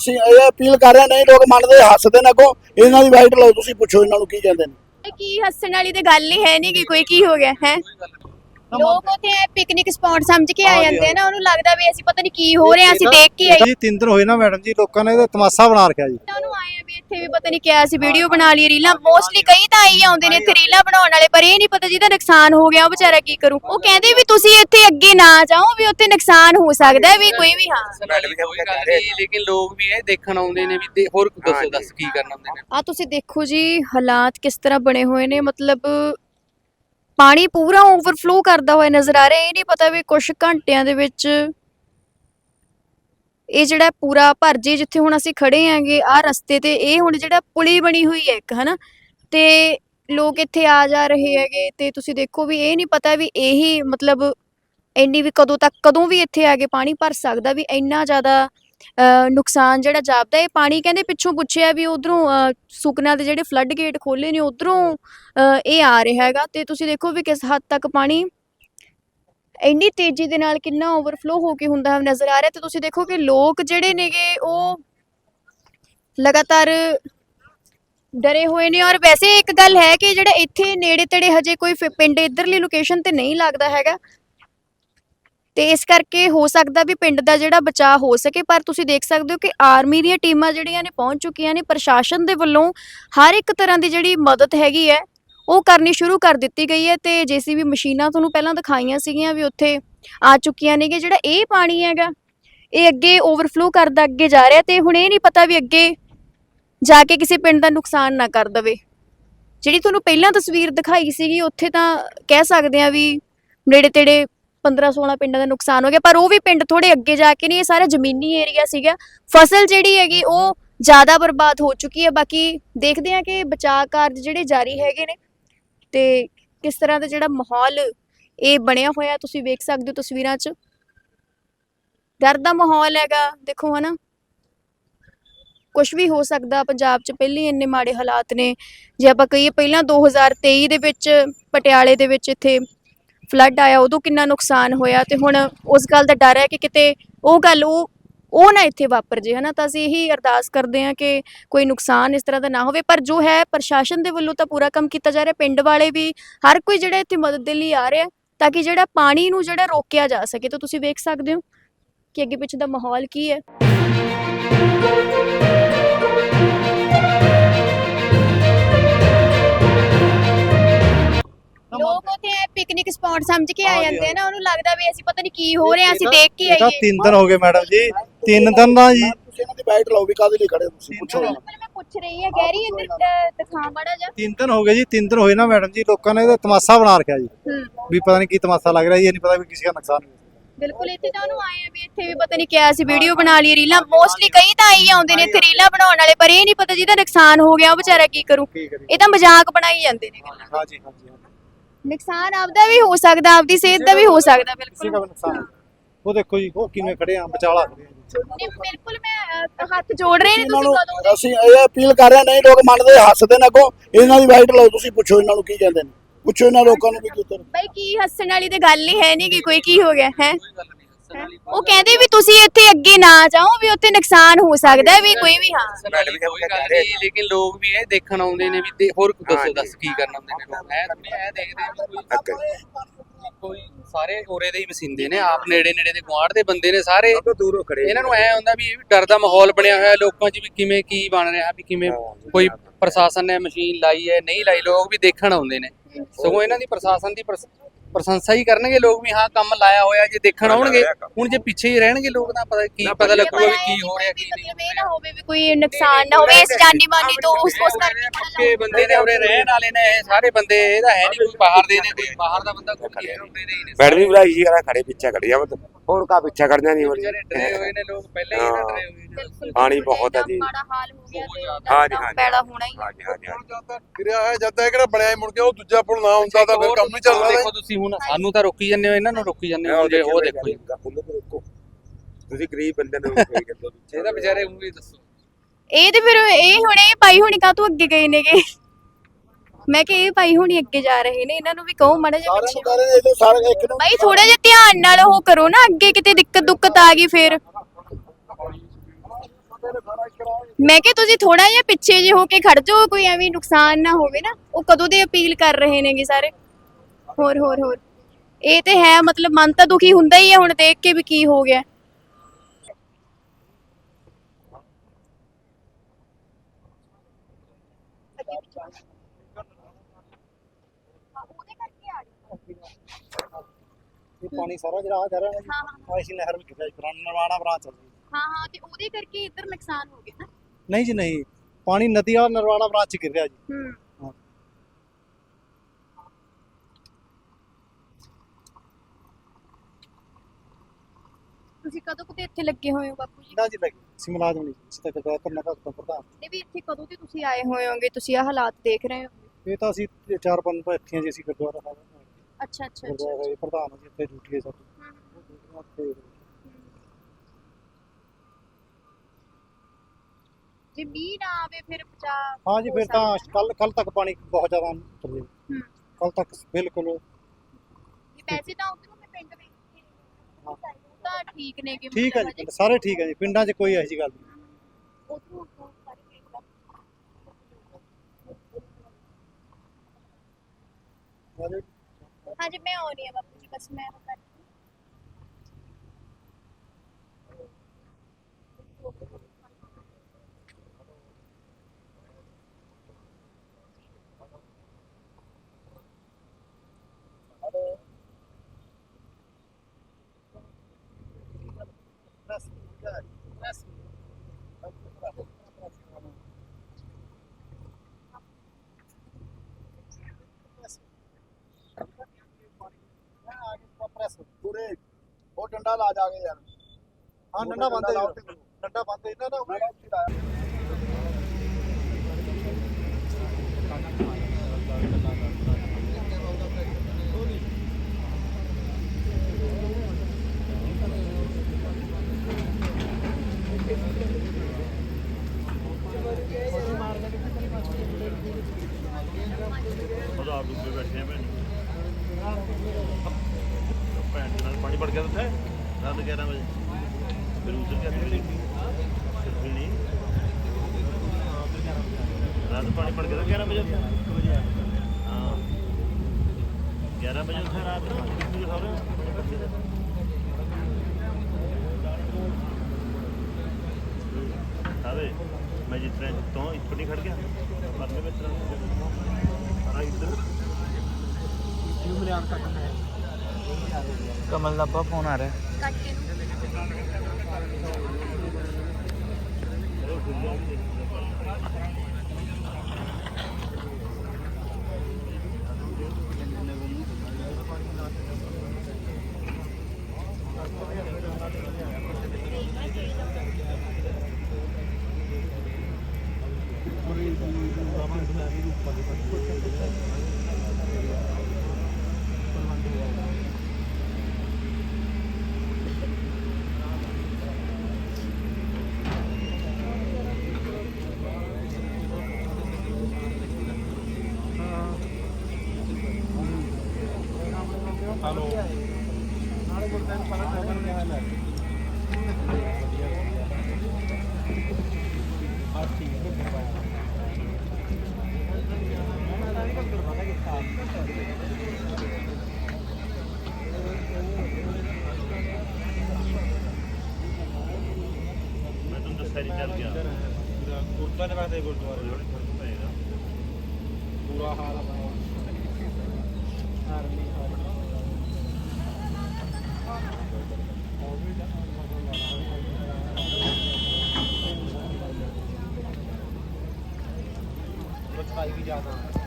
ਅਸੀਂ ਇਹ ਅਪੀਲ ਕਰ ਰਹੇ ਨਹੀਂ ਲੋਕ ਮੰਨਦੇ ਹੱਸਦੇ ਨੇ ਅੱਗੋਂ। ਇਹਨਾਂ ਦੀ ਵਾਈਟ ਲਓ ਤੁਸੀਂ ਪੁੱਛੋ ਇਹਨਾਂ ਨੂੰ ਕੀ ਕਹਿੰਦੇ ਨੇ। ਕੀ ਹੱਸਣ ਵਾਲੀ ਤੇ ਗੱਲ ਹੀ ਹੈ ਨਹੀਂ ਕਿ ਕੋਈ ਕੀ ਹੋ ਗਿਆ ਹੈ? ਲੋਕ ਉੱਥੇ ਪਿਕਨਿਕ ਸਪੌਟ ਸਮਝ ਕੇ ਆ ਜਾਂਦੇ ਆ ਨਾ ਉਹਨੂੰ ਲੱਗਦਾ ਵੀ ਅਸੀਂ ਪਤਾ ਨਹੀਂ ਕੀ ਹੋ ਰਿਹਾ ਅਸੀਂ ਦੇਖ ਕੇ ਆਏ ਜੀ ਤਿੰਨ ਦਿਨ ਹੋਏ ਨਾ ਮੈਡਮ ਜੀ ਲੋਕਾਂ ਨੇ ਇਹਦਾ ਤਮਾਸ਼ਾ ਬਣਾ ਰੱਖਿਆ ਜੀ। ਉਹਨੂੰ ਆਏ ਇੱਥੇ ਵੀ ਪਤਾ ਨਹੀਂ ਕਿਆ ਅਸੀਂ ਵੀਡੀਓ ਬਣਾ ਲਈ ਰੀਲਾਂ ਮੋਸਟਲੀ ਕਈ ਤਾਂ ਆਈ ਆਉਂਦੇ ਨੇ ਇੱਥੇ ਰੀਲਾਂ ਬਣਾਉਣ ਵਾਲੇ ਪਰ ਇਹ ਨਹੀਂ ਪਤਾ ਜਿਹਦਾ ਨੁਕਸਾਨ ਹੋ ਗਿਆ ਉਹ ਵਿਚਾਰਾ ਕੀ ਕਰੂ। ਉਹ ਕਹਿੰਦੇ ਵੀ ਤੁਸੀਂ ਇੱਥੇ ਅੱਗੇ ਨਾ ਜਾਓ ਵੀ ਉੱਥੇ ਨੁਕਸਾਨ ਹੋ ਸਕਦਾ ਹੈ ਵੀ ਕੋਈ ਵੀ ਹਾਂ। ਮੈਡਮ ਕੋਈ ਗੱਲ ਨਹੀਂ ਲੇਕਿਨ ਲੋਕ ਵੀ ਇਹ ਦੇਖਣ ਆਉਂਦੇ ਨੇ ਵੀ ਤੇ ਹੋਰ ਦੱਸੋ ਦੱਸ ਕੀ ਕਰਨ ਆਉਂਦੇ ਨੇ। ਆ ਤੁਸੀਂ ਦੇਖੋ ਜੀ ਹਾਲਾਤ ਕਿਸ ਤਰ੍ਹਾਂ ਬਣੇ ਹੋਏ ਨੇ ਮਤਲਬ ਪਾਣੀ ਪੂਰਾ ਓਵਰਫਲੋ ਕਰਦਾ ਹੋਇਆ ਨਜ਼ਰ ਆ ਰਿਹਾ ਇਹ ਨਹੀਂ ਪਤਾ ਵੀ ਕੁਝ ਘੰਟਿਆਂ ਦੇ ਵਿੱਚ ਇਹ ਜਿਹੜਾ ਪੂਰਾ ਭਰ ਜੇ ਜਿੱਥੇ ਹੁਣ ਅਸੀਂ ਖੜੇ ਆਂਗੇ ਆ ਰਸਤੇ ਤੇ ਇਹ ਹੁਣ ਜਿਹੜਾ ਪੁਲੀ ਬਣੀ ਹੋਈ ਹੈ ਇੱਕ ਹਨਾ? ਤੇ ਲੋਕ ਇੱਥੇ ਆ ਜਾ ਰਹੇ ਹੈਗੇ ਤੇ ਤੁਸੀਂ ਦੇਖੋ ਵੀ ਇਹ ਨਹੀਂ ਪਤਾ ਵੀ ਇਹੀ ਮਤਲਬ ਇੰਨੀ ਵੀ ਕਦੋਂ ਤੱਕ ਕਦੋਂ ਵੀ ਇੱਥੇ ਆ ਕੇ ਪਾਣੀ ਭਰ ਸਕਦਾ ਵੀ ਇੰਨਾ ਜ਼ਿਆਦਾ ਅ, ਨੁਕਸਾਨ ਜਿਹੜਾ ਜਾਪਦਾ ਇਹ ਪਾਣੀ ਕਹਿੰਦੇ ਪਿੱਛੋਂ ਪੁੱਛਿਆ ਵੀ ਉਧਰੋਂ ਸੁਕਨਾ ਦੇ ਜਿਹੜੇ ਫਲੱਡ ਗੇਟ ਖੋਲੇ ਨੇ ਉਧਰੋਂ ਇਹ ਆ ਰਿਹਾ ਹੈਗਾ ਤੇ ਤੁਸੀਂ ਦੇਖੋ ਵੀ ਕਿਸ ਹੱਦ ਤੱਕ ਪਾਣੀ ਇੰਨੀ ਤੇਜ਼ੀ ਦੇ ਨਾਲ ਕਿੰਨਾ ਓਵਰਫਲੋ ਹੋ ਕੇ ਹੁੰਦਾ ਨਜ਼ਰ ਆ ਰਿਹਾ ਤੇ ਤੁਸੀਂ ਦੇਖੋ ਕਿ ਲੋਕ ਜਿਹੜੇ ਨੇਗੇ ਉਹ ਲਗਾਤਾਰ ਡਰੇ ਹੋਏ ਨੇ ਔਰ ਵੈਸੇ ਇੱਕ ਗੱਲ ਹੈ ਕਿ ਜਿਹੜਾ ਇੱਥੇ ਨੇੜੇ ਤੇੜੇ ਹਜੇ ਕੋਈ ਪਿੰਡ ਇਧਰਲੀ ਲੋਕੇਸ਼ਨ ਤੇ ਨਹੀਂ ਲੱਗਦਾ ਹੈਗਾ। ਤੇ ਇਸ ਕਰਕੇ ਹੋ ਸਕਦਾ ਵੀ ਪਿੰਡ ਦਾ ਜਿਹੜਾ ਬਚਾਅ ਹੋ ਸਕੇ, ਪਰ ਤੁਸੀਂ ਦੇਖ ਸਕਦੇ ਹੋ ਕਿ ਆਰਮੀ ਦੀਆਂ ਟੀਮਾਂ ਜਿਹੜੀਆਂ ਨੇ ਪਹੁੰਚ ਚੁੱਕੀਆਂ ਨੇ, ਪ੍ਰਸ਼ਾਸਨ ਦੇ ਵੱਲੋਂ ਹਰ ਇੱਕ ਤਰ੍ਹਾਂ ਦੀ ਜਿਹੜੀ ਮਦਦ ਹੈਗੀ ਹੈ ਉਹ ਕਰਨੀ ਸ਼ੁਰੂ ਕਰ ਦਿੱਤੀ ਗਈ ਹੈ ਤੇ ਜੀਸੀਬੀ ਮਸ਼ੀਨਾਂ ਤੁਹਾਨੂੰ ਪਹਿਲਾਂ ਦਿਖਾਈਆਂ ਸੀਗੀਆਂ ਵੀ ਉੱਥੇ ਆ ਚੁੱਕੀਆਂ ਨੇ ਕਿ ਜਿਹੜਾ ਇਹ ਪਾਣੀ ਹੈਗਾ, ਇਹ ਅੱਗੇ ਓਵਰਫਲੋ ਕਰਦਾ ਅੱਗੇ ਜਾ ਰਿਹਾ ਤੇ ਹੁਣ ਇਹ ਨਹੀਂ ਪਤਾ ਵੀ ਅੱਗੇ ਜਾ ਕੇ ਕਿਸੇ ਪਿੰਡ ਦਾ ਨੁਕਸਾਨ ਨਾ ਕਰ ਦਵੇ। ਜਿਹੜੀ ਤੁਹਾਨੂੰ ਪਹਿਲਾਂ ਤਸਵੀਰ ਦਿਖਾਈ ਸੀਗੀ, ਉੱਥੇ ਤਾਂ ਕਹਿ ਸਕਦੇ ਆ ਵੀ ਨੇੜੇ ਤੇੜੇ 15 16 ਪਿੰਡਾਂ ਦਾ ਨੁਕਸਾਨ ਹੋ ਗਿਆ, ਪਰ ਉਹ ਵੀ ਪਿੰਡ ਥੋੜੇ ਅੱਗੇ ਜਾ ਕੇ ਨਹੀਂ, ਇਹ ਸਾਰਾ ਜ਼ਮੀਨੀ ਏਰੀਆ ਸੀਗਾ। ਫਸਲ ਜਿਹੜੀ ਹੈਗੀ, ਉਹ ਜ਼ਿਆਦਾ ਬਰਬਾਦ ਹੋ ਚੁੱਕੀ ਹੈ। ਬਾਕੀ ਦੇਖਦੇ ਆ ਕਿ ਬਚਾਅ ਕਾਰਜ ਜਿਹੜੇ ਜਾਰੀ ਹੈਗੇ ਨੇ ਤੇ ਕਿਸ ਤਰ੍ਹਾਂ ਦਾ ਜਿਹੜਾ ਮਾਹੌਲ ਇਹ ਬਣਿਆ ਹੋਇਆ, ਤੁਸੀਂ ਵੇਖ ਸਕਦੇ ਹੋ ਤਸਵੀਰਾਂ 'ਚ। ਡਰ ਦਾ ਮਾਹੌਲ ਹੈਗਾ, ਦੇਖੋ ਹਨਾ। ਕੁਝ ਵੀ ਹੋ ਸਕਦਾ, ਪੰਜਾਬ 'ਚ ਪਹਿਲੇ ਇੰਨੇ ਮਾੜੇ ਹਾਲਾਤ ਨੇ। ਜੇ ਆਪਾਂ ਕਹੀਏ ਪਹਿਲਾਂ 2023 ਦੇ ਵਿੱਚ, ਪਟਿਆਲੇ ਦੇ ਵਿੱਚ ਇੱਥੇ ਫਲੱਡ ਆਇਆ, ਉਦੋਂ ਕਿੰਨਾ ਨੁਕਸਾਨ ਹੋਇਆ ਤੇ ਹੁਣ ਉਸ ਗੱਲ ਦਾ ਡਰ ਹੈ ਕਿ ਕਿਤੇ ਉਹ ਗੱਲ, ਉਹ ਉਹ ਨਾ ਇੱਥੇ ਵਾਪਰ ਜੇ ਹਨਾ? ਤਾਂ ਅਸੀਂ ਇਹੀ ਅਰਦਾਸ ਕਰਦੇ ਹਾਂ ਕਿ ਕੋਈ ਨੁਕਸਾਨ ਇਸ ਤਰ੍ਹਾਂ ਦਾ ਨਾ ਹੋਵੇ। ਪਰ ਜੋ ਹੈ ਪ੍ਰਸ਼ਾਸਨ ਦੇ ਵੱਲੋਂ ਤਾਂ ਪੂਰਾ ਕੰਮ ਕੀਤਾ ਜਾ ਰਿਹਾ। ਪਿੰਡ ਵਾਲੇ ਵੀ ਹਰ ਕੋਈ ਜਿਹੜਾ ਇੱਥੇ ਮਦਦ ਦੇ ਲਈ ਆ ਰਿਹਾ ਤਾਂ ਕਿ ਜਿਹੜਾ ਪਾਣੀ ਨੂੰ ਜਿਹੜਾ ਰੋਕਿਆ ਜਾ ਸਕੇ। ਤਾਂ ਤੁਸੀਂ ਵੇਖ ਸਕਦੇ ਹੋ ਕਿ ਅੱਗੇ ਪਿੱਛੇ ਦਾ ਮਾਹੌਲ ਕੀ ਹੈ। ਲੋਕ ਉੱਥੇ ਪਿਕਨਿਕ ਸਪੌਟ ਸਮਝ ਕੇ ਆ ਜਾਂਦੇ ਆ ਨਾ ਉਹਨੂੰ ਲੱਗਦਾ ਵੀ ਅਸੀਂ ਪਤਾ ਨਹੀਂ ਕੀ ਹੋ ਰਿਹਾ ਅਸੀਂ ਦੇਖ ਕੇ ਆਈਏ। ਤਿੰਨ ਦਿਨ ਹੋ ਗਏ ਮੈਡਮ ਜੀ ਤਿੰਨ ਦਿਨ ਦਾ ਜੀ। ਤੁਸੀਂ ਇਹਨਾਂ ਦੀ ਵਾਈਟ ਲਓ ਵੀ ਕਾਹਦੇ ਲਈ ਖੜੇ ਹੋ ਤੁਸੀਂ ਪੁੱਛੋ ਮੈਂ ਪੁੱਛ ਰਹੀ ਹਾਂ ਗੈਰੀ ਇੱਧਰ ਅ, ਦਿਖਾ ਮਾੜਾ ਜਿਹਾ। ਤਿੰਨ ਦਿਨ ਹੋ ਗਏ ਜੀ ਤਿੰਨ ਦਿਨ ਹੋਏ ਨਾ ਮੈਡਮ ਜੀ ਲੋਕਾਂ ਨੇ ਇਹਦਾ ਤਮਾਸ਼ਾ ਬਣਾ ਰੱਖਿਆ ਜੀ। ਵੀ ਪਤਾ ਨਹੀਂ ਕੀ ਤਮਾਸ਼ਾ ਲੱਗ ਰਿਹਾ ਜੀ ਇਹ ਨਹੀਂ ਪਤਾ ਵੀ ਕਿਸੇ ਦਾ ਨੁਕਸਾਨ ਹੋਇਆ। ਬਿਲਕੁਲ ਇੱਥੇ ਤਾਂ ਉਹਨੂੰ ਆਏ ਆ ਵੀ ਇੱਥੇ ਵੀ ਪਤਾ ਨਹੀਂ ਕਿਆ ਅਸੀਂ ਵੀਡੀਓ ਬਣਾ ਲਈ ਰੀਲਾਂ ਮੋਸਟਲੀ ਕਈ ਤਾਂ ਆਈ ਆਉਂਦੇ ਨੇ ਇੱਥੇ ਰੀਲਾਂ ਬਣਾਉਣ ਵਾਲੇ ਪਰ ਇਹ ਨਹੀਂ ਪਤਾ ਜਿਹਦਾ ਨੁਕਸਾਨ ਹੋ ਗਿਆ ਉਹ ਵਿਚਾਰਾ ਕੀ ਕਰੂ। ਇਹ ਤਾਂ ਮਜ਼ਾਕ ਬਣਾਈ ਜਾਂਦੇ ਨੇ ਹਾਂਜੀ ਹਾਂਜੀ। ਨੁਕਸਾਨ ਆਪਦਾ ਵੀ ਹੋ ਸਕਦਾ ਆਪਦੀ ਸਿਹਤ ਦਾ ਵੀ ਹੋ ਸਕਦਾ ਕਿਸੇ ਬਿਲਕੁਲ ਦਾ ਵੀ ਨੁਕਸਾਨ ਹੋਇਆ। ਉਹ ਦੇਖੋ ਜੀ ਉਹ ਕਿਵੇਂ ਖੜੇ ਆ ਵਿਚਾਲਾ ਖੜੇ ਆ ਜੀ। ਨਹੀਂ, ਬਿਲਕੁਲ ਮੈਂ ਹੱਥ ਜੋੜ ਰਹੇ ਨੇ ਇਹਨਾਂ ਤੁਸੀਂ ਨੂੰ ਕਦੋਂ ਦੇ ਅਸੀਂ ਇਹ ਅਪੀਲ ਕਰ ਰਹੇ ਹਾਂ, ਨਹੀਂ ਲੋਕ ਮੰਨਦੇ ਹੱਸਦੇ ਨੇ ਅੱਗੋਂ। ਇਹਨਾਂ ਦੀ ਵਾਈਟ ਲਓ ਤੁਸੀਂ ਪੁੱਛੋ ਇਹਨਾਂ ਨੂੰ ਕੀ ਕਹਿੰਦੇ ਨੇ। ਪੁੱਛੋ ਇਹਨਾਂ ਲੋਕਾਂ ਨੂੰ ਵੀ ਕੀ ਉੱਤਰ। ਬਈ ਕੀ ਹੱਸਣ ਵਾਲੀ ਤੇ ਗੱਲ ਹੀ ਹੈ ਨਹੀਂ ਕਿ ਕੋਈ ਕੀ ਹੋ ਗਿਆ ਹੈ? ਉਹ ਕਹਿੰਦੇ ਵੀ ਤੁਸੀਂ ਇੱਥੇ ਅੱਗੇ ਨਾ ਜਾਓ ਵੀ ਉੱਥੇ ਨੁਕਸਾਨ ਹੋ ਸਕਦਾ ਹੈ ਵੀ ਕੋਈ ਵੀ ਹਾਂ। ਹੱਸਣ ਵਾਲੀ ਕੋਈ ਗੱਲ ਨਹੀਂ ਲੇਕਿਨ ਲੋਕ ਵੀ ਇਹ ਦੇਖਣ ਆਉਂਦੇ ਨੇ ਵੀ ਤੇ ਹੋਰ ਦੱਸੋ ਦੱਸ ਕੀ ਕਰਨ ਆਉਂਦੇ ਨੇ ਲੋਕ। ਐ ਥੋੜੀ ਐ ਦੇਖਦੇ ਵੀ ਕੋਈ ਕੋਈ ਸਾਰੇ ਉਰੇ ਦੇ ਹੀ ਵਸਿੰਦੇ ਨੇ ਆਪ ਨੇੜੇ ਨੇੜੇ ਦੇ ਗੁਆਂਢ ਦੇ ਬੰਦੇ ਨੇ ਸਾਰੇ। ਦੂਰੋਂ ਖੜੇ ਇਹਨਾਂ ਨੂੰ ਐ ਹੁੰਦਾ ਵੀ ਇਹ ਵੀ ਡਰ ਦਾ ਮਾਹੌਲ ਬਣਿਆ ਹੋਇਆ ਲੋਕਾਂ 'ਚ ਵੀ ਕਿਵੇਂ ਕੀ ਬਣ ਰਿਹਾ ਵੀ ਕਿਵੇਂ ਕੋਈ ਪ੍ਰਸ਼ਾਸਨ ਨੇ ਮਸ਼ੀਨ ਲਾਈ ਹੈ ਨਹੀਂ ਲਾਈ ਲੋਕ ਵੀ ਦੇਖਣ ਆਉਂਦੇ ਨੇ। ਸਗੋਂ ਇਹਨਾਂ ਦੀ ਪ੍ਰਸ਼ਾਸਨ ਦੀ ਪ੍ਰਸ- ਪ੍ਰਸ਼ੰਸਾ ਹੀ ਕਰਨਗੇ ਲੋਕ ਵੀ ਹਾਂ ਕੰਮ ਲਾਇਆ ਹੋਇਆ ਜੇ ਦੇਖਣ ਆਉਣਗੇ ਹੁਣ ਜੇ ਪਿੱਛੇ ਹੀ ਰਹਿਣਗੇ ਲੋਕ ਤਾਂ ਪਤਾ ਕੀ ਪਤਾ ਲੱਗੂਗਾ ਵੀ ਕੀ ਹੋ ਰਿਹਾ ਕੀ ਨਹੀਂ। ਮਤਲਬ ਇਹ ਨਾ ਹੋਵੇ ਵੀ ਕੋਈ ਨੁਕਸਾਨ ਨਾ ਹੋਵੇ ਇਸ ਜਾਨੀ ਮਾਨੀ ਤੋਂ ਉਸ ਉਸ ਕਰਕੇ ਪੱਕੇ ਬੰਦੇ ਨੇ ਉਰੇ ਰਹਿਣ ਵਾਲੇ ਨੇ ਇਹ ਸਾਰੇ ਬੰਦੇ ਇਹਦਾ ਹੈ ਨਹੀਂ ਕੋਈ ਬਾਹਰ ਦੇ ਨੇ ਕੋਈ ਬਾਹਰ ਦਾ ਬੰਦਾ ਕੋਈ ਹੀ ਨੇ ਬੈਠ ਵੀ ਬੁਲਾਈ ਜੀ ਕਰਾ ਖੜੇ ਪਿੱਛੇ ਖੜੀ ਆ ਮਤਲਬ। ਹੋਰ ਕਾ ਪਿੱਛੇ ਖੜਨਾ ਨਹੀਂ ਹੋਰ ਜੀ। ਵਿਚਾਰੇ ਡਰੇ ਹੋਏ ਨੇ ਲੋਕ ਪਹਿਲਾਂ ਹੀ ਇਹਨਾਂ ਡਰੇ ਹੋਏ ਨੇ। ਬਿਲਕੁਲ ਪਾਣੀ ਬਹੁਤ ਹੈ ਜੀ। ਮਾੜਾ ਹਾਲ ਹੋ ਗਿਆ ਤੇ ਉਹਦਾ ਹਾਂਜੀ, ਤਾਂ ਹਾਂਜੀ। ਪੈੜਾ ਹੋਣਾ ਹੀ ਹੈ। ਹਾਂਜੀ ਹਾਂਜੀ ਹਾਂਜੀ। ਗਿਰਿਆ ਹੈ ਜਦ ਤੱਕ ਕਿਹੜਾ ਬਣਿਆ ਮੁੜ ਕੇ ਉਹ ਦੂਜਾ ਪੁਲ ਨਾ ਹੁੰਦਾ ਤਾਂ ਫਿਰ ਕੰਮ ਨਹੀਂ ਚੱਲਣਾ ਦੇਖੋ ਤੁਸੀਂ ਹੁਣ ਸਾਨੂੰ ਤਾਂ ਰੋਕੀ ਜਾਂਦੇ ਹੋ ਇਹਨਾਂ ਨੂੰ ਰੋਕੀ ਜਾਂਦੇ ਹੋ ਜੇ ਉਹ ਦੇਖੋ ਜੀ। ਉਹਨੂੰ ਤਾਂ ਦੇਖੋ। ਤੁਸੀਂ ਗਰੀਬ ਬੰਦੇ ਨੂੰ ਕੋਈ ਕਹਿੰਦੇ ਪਿੱਛੇ ਇਹਦਾ ਵਿਚਾਰੇ ਉਹ ਵੀ ਦੱਸੋ। ਇਹ ਤੇ ਫਿਰ ਇਹ ਹੁਣ ਇਹ ਭਾਈ ਹੁਣੀ ਕਾ ਅੱਗੇ ਗਏ ਨੇਗੇ? ਮੈਂ ਕਿ ਇਹ ਭਾਈ ਹੁਣੀ ਅੱਗੇ ਜਾ ਰਹੇ ਨੇ ਇਹਨਾਂ ਨੂੰ ਵੀ ਕਹੋ ਮਾੜਾ ਜਿਹਾ ਪਿੱਛੇ। ਸਾਰੇ ਇੱਕ ਨੂੰ ਭਾਈ ਥੋੜਾ ਜਿਹਾ ਧਿਆਨ ਨਾਲ ਉਹ ਕਰੋ ਨਾ ਅੱਗੇ ਕਿਤੇ ਦਿੱਕਤ ਦੁੱਕਤ ਆ ਗਈ ਫਿਰ। ਮੈਂ ਕਿ ਤੁਸੀਂ ਥੋੜਾ ਜਿਹਾ ਪਿੱਛੇ ਜੇ ਹੋ ਕੇ ਖੜ ਜਾਓ ਕੋਈ ਐਵੇਂ ਨੁਕਸਾਨ ਨਾ ਹੋਵੇ ਨਾ। ਉਹ ਕਦੋਂ ਦੇ ਅਪੀਲ ਕਰ ਰਹੇ ਨੇਗੇ ਸਾਰੇ? ਹੋਰ ਹੋਰ ਹੋਰ। ਇਹ ਤੇ ਹੈ ਮਤਲਬ ਮਨ ਤਾਂ ਦੁਖੀ ਹੁੰਦਾ ਹੀ ਹੈ ਹੁਣ ਦੇਖ ਕੇ ਵੀ ਕੀ ਹੋ ਗਿਆ। ਇਹ ਪਾਣੀ ਸਾਰਾ ਜਿਹੜਾ ਆ ਜਾ ਰਿਹਾ ਹਾਂ, ਨਾ ਆਈਸੀ ਨਹਿਰ ਵਿੱਚ ਗਿਆ ਜੀ ਨਰਵਾਣਾ ਬ੍ਰਾਂਚ ਹੈ। ਹਾਂ ਹਾਂ ਤੇ ਉਹਦੇ ਕਰਕੇ ਇੱਧਰ ਨੁਕਸਾਨ ਹੋ ਗਿਆ ਨਾ? ਨਹੀਂ ਜੀ ਨਹੀਂ। ਪਾਣੀ ਨਦੀ ਆ ਨਰਵਾਣਾ ਬ੍ਰਾਂਚ ਚ ਗਿਰ ਰਿਹਾ ਜੀ। ਹੂੰ। ਹਾਂ। ਤੁਸੀਂ ਕਦੋਂ ਕੁ ਤੇ ਇੱਥੇ ਲੱਗੇ ਹੋਏ ਹੋ ਬਾਪੂ ਜੀ? ਨਾ ਜੀ ਲੱਗੀ। ਸੀ ਮੁਲਾਜ਼ਮ ਨਹੀਂ ਸੀ ਤੱਕ ਗਿਆ ਕਰਨਾ ਦਾ। ਪ੍ਰਧਾਨ ਨੇ ਵੀ ਇੱਥੇ ਕਦੋਂ ਤੇ ਤੁਸੀਂ ਆਏ ਹੋਏ ਹੋਗੇ? ਤੁਸੀਂ ਆ ਹਾਲਾਤ ਦੇਖ ਰਹੇ ਹੋ ਇਹ ਤਾਂ ਅਸੀਂ ਚਾਰ ਪੰਜ ਤੋਂ ਇੱਥੇ ਹਾਂ ਜੀ ਅਸੀਂ ਗੁਰਦੁਆਰਾ ਸਾਹਿਬ। ਅੱਛਾ ਅੱਛਾ ਅੱਛਾ ਗੁਰਦੁਆਰਾ ਸਾਹਿਬ ਪ੍ਰਧਾਨ ਜੀ ਇੱਥੇ ਡਿਊਟੀ ਹੈ ਸਾਡੀ ਹਮ, ਡਿਊਟੀਆਂ ਤੇ ਜੇ ਮੀਂਹ ਨਾ ਆਵੇ ਫਿਰ ਬਚਾ ਹਾਂ ਜੀ ਫਿਰ ਤਾਂ ਕੱਲ ਕੱਲ ਤੱਕ ਪਾਣੀ ਬਹੁਤ ਜ਼ਿਆਦਾ ਚੱਲੇ ਹੂੰ ਕੱਲ ਤੱਕ ਬਿਲਕੁਲ ਇਹ ਪੈਸੇ ਤਾਂ ਉਧਰੋਂ ਦੇ ਪਿੰਡ ਵਿੱਚ ਹਾਂ। ਤਾਂ ਠੀਕ ਨੇ ਕਿ ਠੀਕ ਹੈ ਜੀ ਪਿੰਡ ਸਾਰੇ ਠੀਕ ਹੈ ਜੀ ਪਿੰਡਾਂ 'ਚ ਕੋਈ ਇਹੋ ਜਿਹੀ ਗੱਲ ਨਹੀਂ ਉਧਰੋਂ ਸਾਰੇ ਪਿੰਡ ਦਾ ਹਾਂਜੀ ਮੈਂ ਆਉਣੀ ਆ ਬਾਪੂ ਜੀ ਬਸ ਮੈਂ ਉਹ ਕਰਦੀ ਹਾਂ। ਪੂਰੇ ਉਹ ਡੰਡਾ ਲਾ ਜਾ ਕੇ ਯਾਰ। ਹਾਂ ਡੰਡਾ ਬੰਦ। ਡੰਡਾ ਬੰਦ ਇਹਨਾਂ ਦਾ ਮੈਂ ਕਿਹਾ ਉੱਥੇ ਲਾਇਆ। ਉਹਦਾ ਆਪ ਡੁੱਬੇ ਬੈਠੇ ਆ ਭੈਣ ਭੈਣ ਵੜ ਗਿਆ ਉੱਥੇ ਰਾਤ 11 ਵਜੇ। ਫਿਰ ਉਸਰ ਕੇ ਅੱਧੀ ਮਿੰਟ ਫਿਰ ਨਹੀਂ। ਰਾਤ ਪਾਣੀ ਗਿਆ ਤਾਂ 11 ਵਜੇ ਹਾਂ। 11 ਵਜੇ ਉੱਥੇ ਰਾਤ। ਨੂੰ ਸਾਰੇ ਆਵੇ ਮੈਂ ਤਰ੍ਹਾਂ ਤੋਂ ਇੱਥੋਂ ਨਹੀਂ ਖੜ ਗਿਆ। ਪਰਲੇ ਵਿੱਚ ਸਾਰਾ ਇੱਧਰ। ਕਮਲ ਦਾ ਆਪਾ ਫੋਨ ਆ ਰਿਹਾ। ਕੱਟ ਗੁਰਦੁਆਰੇ ਦੇ ਵਾਸਤੇ ਗੁਰਦੁਆਰੇ ਹੌਲੀ ਫ਼ਰਕ ਪਏਗਾ ਪੂਰਾ ਹਾਲ ਆ ਸਫ਼ਾਈ ਵੀ ਜ਼ਿਆਦਾ